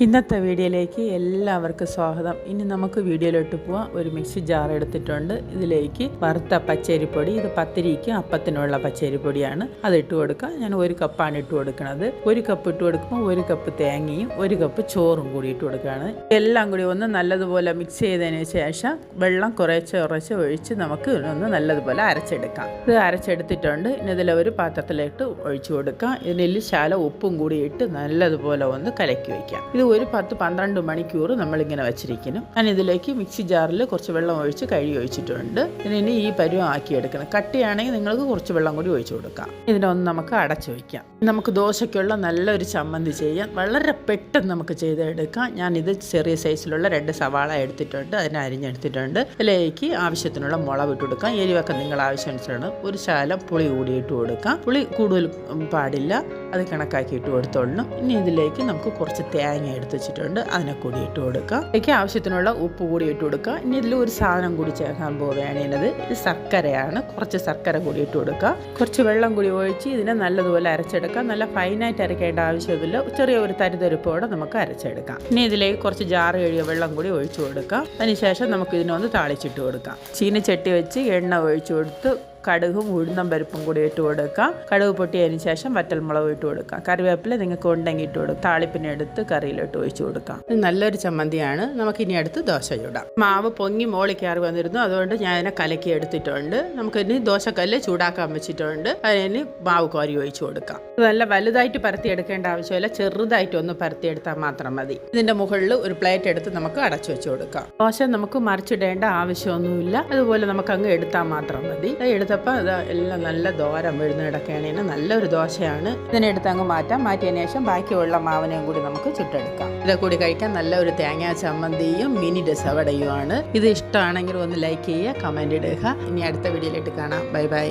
ഇന്നത്തെ വീഡിയോയിലേക്ക് എല്ലാവർക്കും സ്വാഗതം. ഇനി നമുക്ക് വീഡിയോയിലോട്ട് പോവാം. ഒരു മിക്സി ജാർ എടുത്തിട്ടുണ്ട്. ഇതിലേക്ക് വറുത്ത പച്ചരിപ്പൊടി ഇത് പത്തിരിക്ക് അപ്പത്തിനുള്ള പച്ചരിപ്പൊടിയാണ്. അത് ഇട്ട് കൊടുക്കാം. ഞാൻ ഒരു കപ്പാണ് ഇട്ട് കൊടുക്കുന്നത്. ഒരു കപ്പ് ഇട്ട് കൊടുക്കുമ്പോൾ ഒരു കപ്പ് തേങ്ങയും ഒരു കപ്പ് ചോറും കൂടി ഇട്ട് കൊടുക്കുകയാണ്. എല്ലാം കൂടി ഒന്ന് നല്ലതുപോലെ മിക്സ് ചെയ്തതിന് ശേഷം വെള്ളം കുറേശ്ശെ കുറച്ച് ഒഴിച്ച് നമുക്ക് ഒന്ന് നല്ലതുപോലെ അരച്ചെടുക്കാം. ഇത് അരച്ചെടുത്തിട്ടുണ്ട്. ഇനി ഇതിൽ ഒരു പാത്രത്തിലിട്ട് ഒഴിച്ചു കൊടുക്കാം. ഇതിൽ ശാല ഉപ്പും കൂടി ഇട്ട് നല്ലതുപോലെ ഒന്ന് കലക്കി വയ്ക്കാം. ഇത് ഒരു പത്ത് പന്ത്രണ്ട് മണിക്കൂർ നമ്മളിങ്ങനെ വെച്ചിരിക്കണം ഞാൻ ഇതിലേക്ക് മിക്സി ജാറിൽ കുറച്ച് വെള്ളം ഒഴിച്ച് കഴുകി ഒഴിച്ചിട്ടുണ്ട്. ഇതിനി ഈ പരുവം ആക്കിയെടുക്കണം കട്ടിയാണെങ്കിൽ നിങ്ങൾക്ക് കുറച്ച് വെള്ളം കൂടി ഒഴിച്ചു കൊടുക്കാം. ഇതിനൊന്ന് നമുക്ക് അടച്ചു വയ്ക്കാം നമുക്ക് ദോശയ്ക്കുള്ള നല്ലൊരു ചമ്മന്തി ചെയ്യാം. വളരെ പെട്ടെന്ന് നമുക്ക് ചെയ്തെടുക്കാം. ഞാൻ ഇത് ചെറിയ സൈസിലുള്ള രണ്ട് സവാള എടുത്തിട്ടുണ്ട്. അതിനെ അരിഞ്ഞെടുത്തിട്ടുണ്ട്. ഇതിലേക്ക് ആവശ്യത്തിനുള്ള മുളക് ഇട്ട് കൊടുക്കാം. എരിവൊക്കെ നിങ്ങൾ ആവശ്യമനുസരിച്ചാണ് ഒരു ശാലം പുളി കൂടി ഇട്ട് കൊടുക്കാം. പുളി കൂടുതൽ പാടില്ല. അത് കണക്കാക്കി ഇട്ട് കൊടുത്തോളണം. ഇനി ഇതിലേക്ക് നമുക്ക് കുറച്ച് തേങ്ങ എടുത്ത് വെച്ചിട്ടുണ്ട്. അതിനെ കൂടി ഇട്ട് കൊടുക്കുക ഇതിലേക്ക് ആവശ്യത്തിനുള്ള ഉപ്പ് കൂടി ഇട്ട് കൊടുക്കുക ഇനി ഇതിൽ ഒരു സാധനം കൂടി ചേർക്കാൻ പോവുകയാണത് ഇത് ശർക്കരയാണ്. കുറച്ച് ശർക്കര കൂടി ഇട്ട് കൊടുക്കുക കുറച്ച് വെള്ളം കൂടി ഒഴിച്ച് ഇതിനെ നല്ലതുപോലെ അരച്ചെടുക്കാം. നല്ല ഫൈനായിട്ട് അരക്കേണ്ട ആവശ്യമില്ല. ചെറിയ ഒരു തരിതരിപ്പോടെ നമുക്ക് അരച്ചെടുക്കാം. ഇനി ഇതിലേക്ക് കുറച്ച് ജാറ് കഴിയുക വെള്ളം കൂടി ഒഴിച്ചു കൊടുക്കാം. അതിനുശേഷം നമുക്ക് ഇതിനൊന്ന് താളിച്ചിട്ട് കൊടുക്കാം. ചീനച്ചട്ടി വെച്ച് എണ്ണ ഒഴിച്ചു കൊടുത്ത് കടുകും ഉഴുന്നും പരിപ്പും കൂടി ഇട്ട് കൊടുക്കാം. കടുക് പൊട്ടിയതിന് ശേഷം വറ്റൽമുളക് ഇട്ട് കൊടുക്കുക കറിവേപ്പില നിങ്ങൾക്ക് ഉണ്ടെങ്കിൽ ഇട്ട് കൊടുക്കാം. താളിപ്പിനെ എടുത്ത് കറിയിലിട്ട് ഒഴിച്ച് കൊടുക്കാം. ഇത് നല്ലൊരു ചമ്മന്തിയാണ്. നമുക്ക് ഇനി അടുത്ത് ദോശ ചൂടാം. മാവ് പൊങ്ങി മോളി കയറി വന്നിരുന്നു. അതുകൊണ്ട് ഞാൻ അതിനെ കലക്കി എടുത്തിട്ടുണ്ട്. നമുക്ക് ഇനി ദോശക്കല്ല് ചൂടാക്കാൻ വെച്ചിട്ടുണ്ട്. അതിന് മാവ് കോരി ഒഴിച്ച് കൊടുക്കാം. നല്ല വലുതായിട്ട് പരത്തി എടുക്കേണ്ട ആവശ്യമില്ല. ചെറുതായിട്ട് ഒന്ന് പരത്തിയെടുത്താൽ മാത്രം മതി. ഇതിന്റെ മുകളിൽ ഒരു പ്ലേറ്റ് എടുത്ത് നമുക്ക് അടച്ചു വെച്ച് കൊടുക്കാം. ദോശ നമുക്ക് മറിച്ചിടേണ്ട ആവശ്യമൊന്നുമില്ല. അതുപോലെ നമുക്ക് അങ്ങ് എടുത്താൽ മാത്രം മതി. ഇത് എടുത്തപ്പോൾ ഇത് എല്ലാം നല്ല ദോരം വീഴുന്ന കിടക്കുകയാണെങ്കിൽ നല്ലൊരു ദോശയാണ്. ഇതിനെ എടുത്ത് അങ്ങ് മാറ്റാം. മാറ്റിയതിന് ശേഷം ബാക്കിയുള്ള മാവിനെയും കൂടി നമുക്ക് ചുട്ടെടുക്കാം. ഇതേ കൂടി കഴിക്കാൻ നല്ല ഒരു തേങ്ങാ ചമ്മന്തിയും മിനി രസവടയുമാണ്. ഇത് ഇഷ്ടമാണെങ്കിൽ ഒന്ന് ലൈക്ക് ചെയ്യുക കമന്റ് ഇടുക. ഇനി അടുത്ത വീഡിയോയിലിട്ട് കാണാം. Bye bye